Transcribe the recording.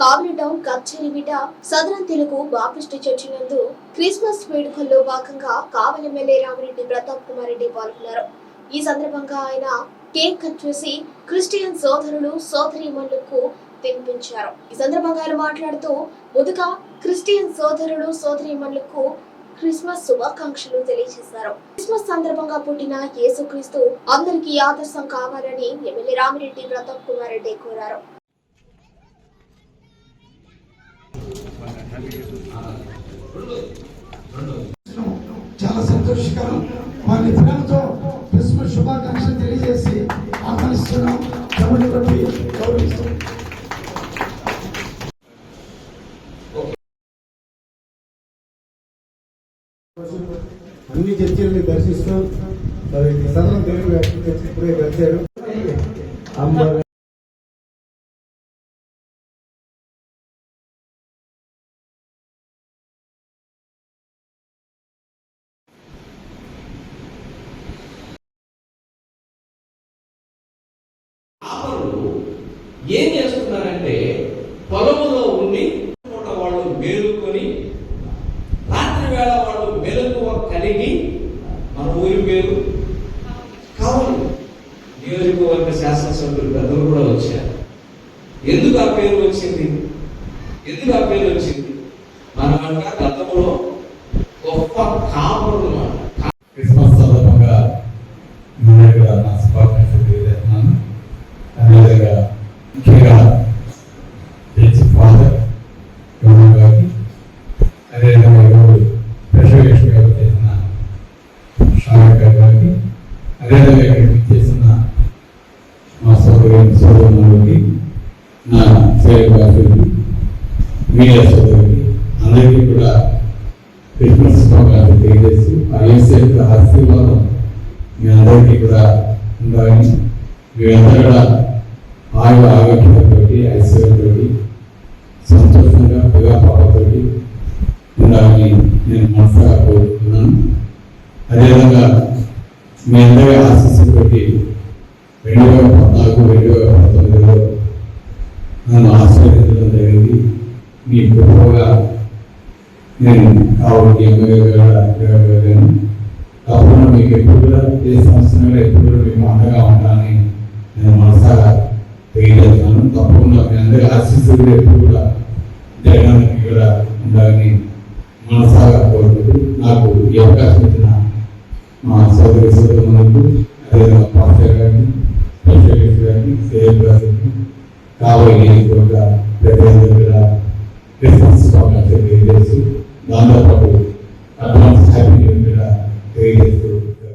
కావలి town కచ్చేరిమిట southern Telugu baptist church నందు Christmas వేడుకల్లో భాగంగా కావలి ఎమ్మెల్యే రామిరెడ్డి ప్రతాప్ కుమార్ రెడ్డి పాల్గొన్నారు. ఈ సందర్భంగా ఆయన కేక్ కట్ చేసి క్రిస్టియన్ సోదరులు సోదరిమణులకు తినిపించారు. ఈ సందర్భంగా ఆయన మాట్లాడుతూ ముందుగా క్రిస్టియన్ సోదరులు సోదరిమణులకు క్రిస్మస్ శుభాకాంక్షలు తెలియజేశారు. క్రిస్మస్ సందర్భంగా పుట్టిన యేసుక్రీస్తు అందరికీ ఆదర్శం కావాలని ఎమ్మెల్యే రామిరెడ్డి ప్రతాప్ కుమార్ రెడ్డి కోరారు. చాలా సంతోషకరం. వారిని ప్రేమతో క్రిస్మస్ శుభాకాంక్షలు తెలియజేసి ఆహ్వానిస్తున్నాం. చమటి కొట్టి గౌరవిస్తున్నాం. అన్ని చర్చిల్ని దర్శిస్తూ మరి సదనం తెలుగు చర్చ చర్చి ఇప్పుడే వచ్చారు అమ్మ ఏం చేస్తున్నారంటే పొలములో ఉండి పూట వాళ్ళు మేలుకొని రాత్రి వేళ వాళ్ళు మెలకువ కలిగి మన ఊరి పేరు. కావాలి. నియోజకవర్గ శాసనసభ్యులు పెద్దలు కూడా వచ్చారు. ఎందుకు ఆ పేరు వచ్చింది? ఎందుకు ఆ పేరు వచ్చింది మనమంట గతంలో గొప్ప కాపరులు అన్నమాట క్రిస్మస్ సందర్భంగా మీ దగ్గర నా శుభాకాంక్షలు తెలియజేస్తున్నాను అదేవిధంగా ముఖ్యంగా హెచ్ ఫాదర్ గౌరవ్ గారికి అదేవిధంగా ఈరోజు ప్రశ్నలక్ష్మి గారు చేసిన షాయక్ గారికి అదేవిధంగా ఇక్కడ చేసిన మా సోదరి సోదరులకి నా సేవకులకి మీడియా సోదరులకి అందరికీ కూడా క్రిస్మస్ శుభాకాంక్షలు తెలియజేస్తూ ఆ యేసు ఆశీర్వాదం మీ అందరికీ కూడా ఉండాలని మీరందరూ కూడా ఆయు ఆరోగ్యంతో ఐశ్వర్యంతో సంతోషంగా ప్రజాపాలతో ఉండాలని నేను మనసుగా కోరుకుంటున్నాను. అదేవిధంగా మీ అందరి ఆశీస్సుతోటి రెండు వేల పద్నాలుగు రెండు వేల పంతొమ్మిదిలో నన్ను ఆశీర్వదించడం జరిగింది. మీ గొప్పగా నేను కావాలి ఎమ్మెల్యేగా వెళ్ళాను తప్పకుండా మీకు ఎప్పుడు కూడా ఏ సంవత్సరంలో ఎప్పుడు కూడా మీకు అండగా ఉండాలని నేను మనసాగా తెలియజేస్తాను తప్పకుండా మీ అందరి ఆశీస్సులు ఎప్పుడు కూడా జగనానికి కూడా ఉండాలని మనసాగా కోరుకుంటూ నాకు ఈ అవకాశం ఇచ్చిన మా సోదరి సోదరులకు అదేవిధంగా పాస్టర్ గారిని స్పెషలిస్ట్ గారిని సేవ్ గారిని కావాలి ప్రతి ప్రజలందరూ కూడా క్రిస్మస్ శుభాకాంక్షలు తెలియజేస్తూ దాంతోపాటు